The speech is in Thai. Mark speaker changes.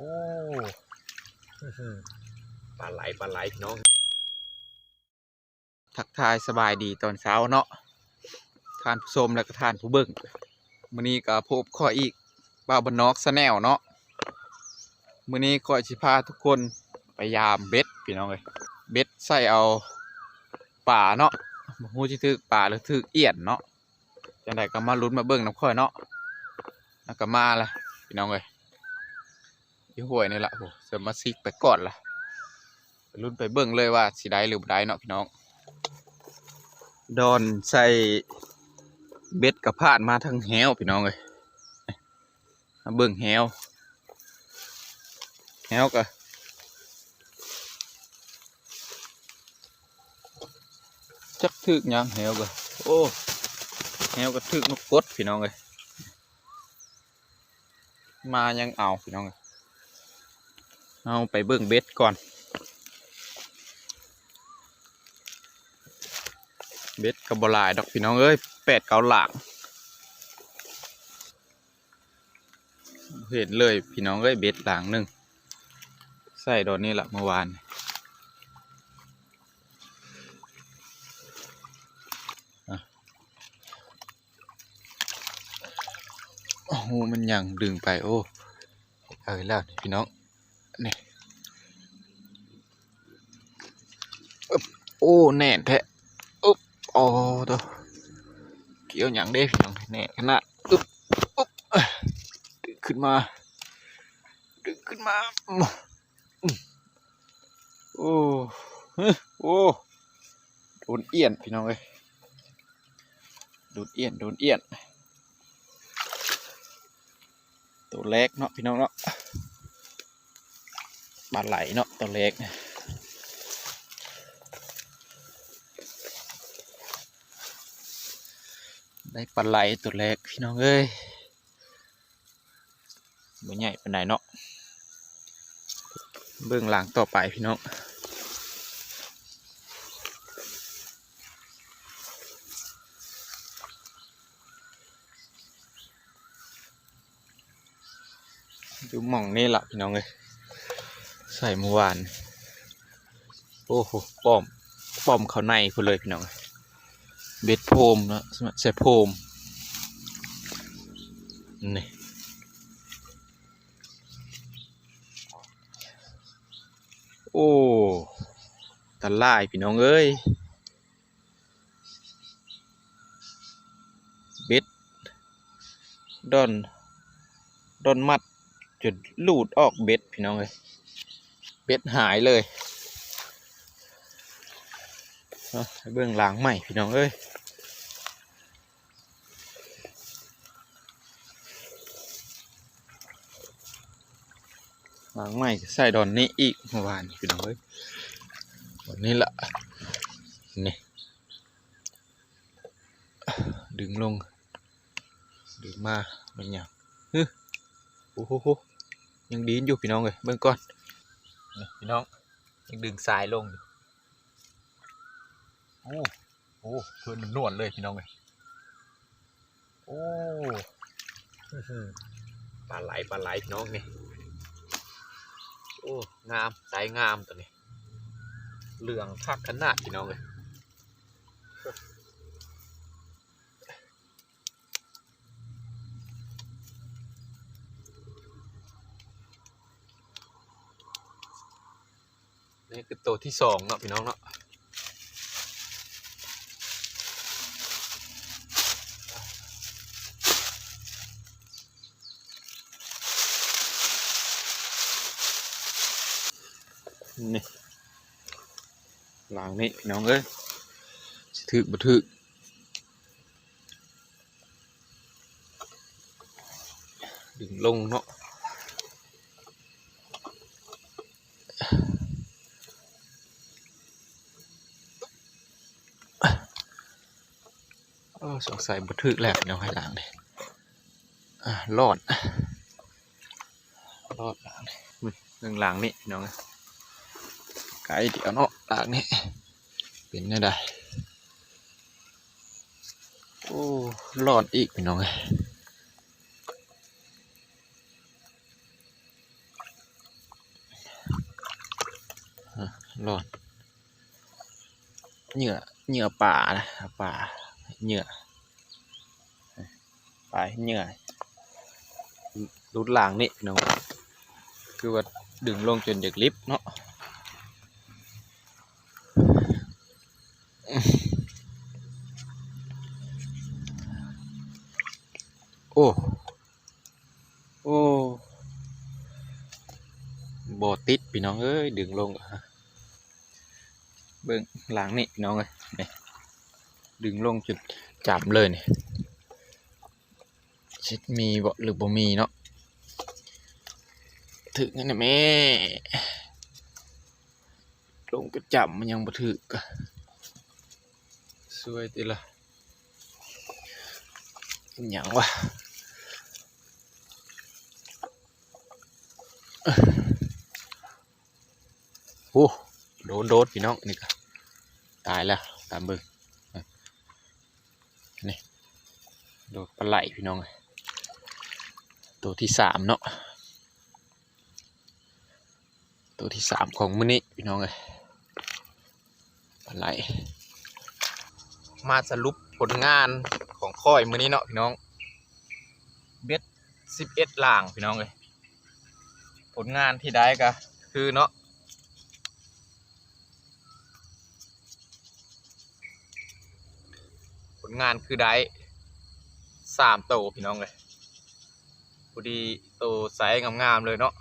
Speaker 1: โอ้ปลาไหลปลาไหลพี่น้อง
Speaker 2: ทักทายสบายดีตอนเช้าเนาะทานผู้ชมและก็ทานผู้เบิ่งมื้อนี้ก็พบข้ออีกบ่าบนนอกสแนลเนาะมื้อนี้ก็สิพาทุกคนไปยามเบ็ดพี่น้องเอ้ยเบ็ดใส่เอาป่าเนาะบ่ฮู้สิถึกป่าหรือถึกเอียนเนาะจังไดก็มาลุ้นมาเบิ่งนํค่อยเนาะแล้วก็มาละพี่น้องเอ้ย อยู่ห้วยนี่แหละโหเสมาซิกไปก่อนล่ะไปลุ้นไปเบิ่งเลยว่าสิได้หรือบ่ได้เนาะพี่น้อง ดอนใส่เบ็ดกับพาดมาทั้งแหวพี่น้องเลยมาเบิ่งแหวแหวก็จักถึกยังแหวก็โอ้แหวก็ถึกนกกดพี่น้องเลยมายังเอาพี่น้องเลย เอาไปเบิ่งเบ็ดก่อน เบ็ดกับบลายดอกพี่น้องเอ้ยแปดเกาหลางเห็นเลยพี่น้องเอ้ยเบ็ดหลางหนึ่งใส่ดอนนี้แหละเมื่อวานโอ้โหมันยังดึงไปโอ้ เออแล้วพี่น้อง นี่อึ๊บโอ้แน่นแท้โอ้ตัวเกี่ยวอย่างเด้พี่น้องแน่ขนาดอึ๊บอึ๊บดึงขึ้นมาดึงขึ้นมาอืมอืมโอ้โอ้โดนเอียนพี่น้องเอ้ยโดนเอียนโดนเอียนตัวเล็กเนาะพี่น้องเนาะ บาไหลเนาะตัวเล็กได้ปลาไหลตัวแรกพี่น้องเอ้ยบ่ใหญ่ปานใดเนาะเบื้องหลังต่อไปพี่น้องดูหม่องนี่ละพี่น้องเอ้ย ใส่เมื่อวาน โอ้โหป้อมป้อมเขาในพุ่นเลยพี่น้องเบ็ดโพมนะใส่โพมนี่โอ้ตะล่ายพี่น้องเอ้ยเบ็ดดอนดอนมัดจุดลูดออกเบ็ดพี่น้องเอ้ย เบ็ดหายเลยเบื้องหลังใหม่พี่น้องเอ้ยหลังใหม่ใส่ดอนนี้อีกเมื่อวานพี่น้องเอ้ยวันนี้ละนี่ดึงลง ดึงมาเป็นอย่างฮึโอ้โหยังดีนอยู่พี่น้องเลยเบิ่งก่อน นี่พี่น้องยังดึงสายลงอยู่โอ้โอ้เพื่อนนวลเลยพี่น้องเลยโอ้
Speaker 1: อื้อหือปลาไหลปลาไหลพี่น้องนี่โอ้งามสายงามตัวนี้เหลืองคักขนาดพี่น้องเลย นี่คือตัวที่สองเนาะพี่น้องเนาะ
Speaker 2: นี่หลังนี้พี่น้องเอ้ยสิถึกบ่ถึกดึงลงเนาะ สงสัยบัทึกแล้วเดี๋วให้ล้างเลยอรอดรอดล้างเลยหนึ่งหลังนี่น้องไก่เดี๋ยวเนาะหลังนี่เป็นได้ได้โอ้รอดอีกน้อง
Speaker 1: รอดเหยื่อเหยื่อป่านะป่าเหยื่อ ไปเหงื่อรุดล่างนี่พี่น้องคือว่าดึงลงจนจากลิฟต์เนาะโอ้ โอ้บอติดพี่น้องเอ้ยดึงลงฮะเบิ่งหลังนี่พี่น้องเอ้ยดึงลงจุดจับเลยนี่ ชิดมีบ่หรือบ่มีเนาะถึงนั่นนะแม่ลงไปจับมันยังบ่ถึกสวยติละอิหยังวะโอ้โดนโดนพี่น้องนี่ก็ตายแล้วตามเบิ่งนี่โดนปลาไหลพี่น้องเอ้ย ตัวที่สามเนาะตัวที่สามของมื้อนี้พี่น้องเอ้ยปลาไหลมาสรุปผลงานของค่อยมื้อนี้เนาะพี่น้องเบ็ดสิบเอ็ดล่างพี่น้องเอ้ยผลงานที่ได้ก็คือเนาะผลงานคือได้สามโตวพี่น้องเลย พอดีโตวไซส์งามๆเลยเนาะ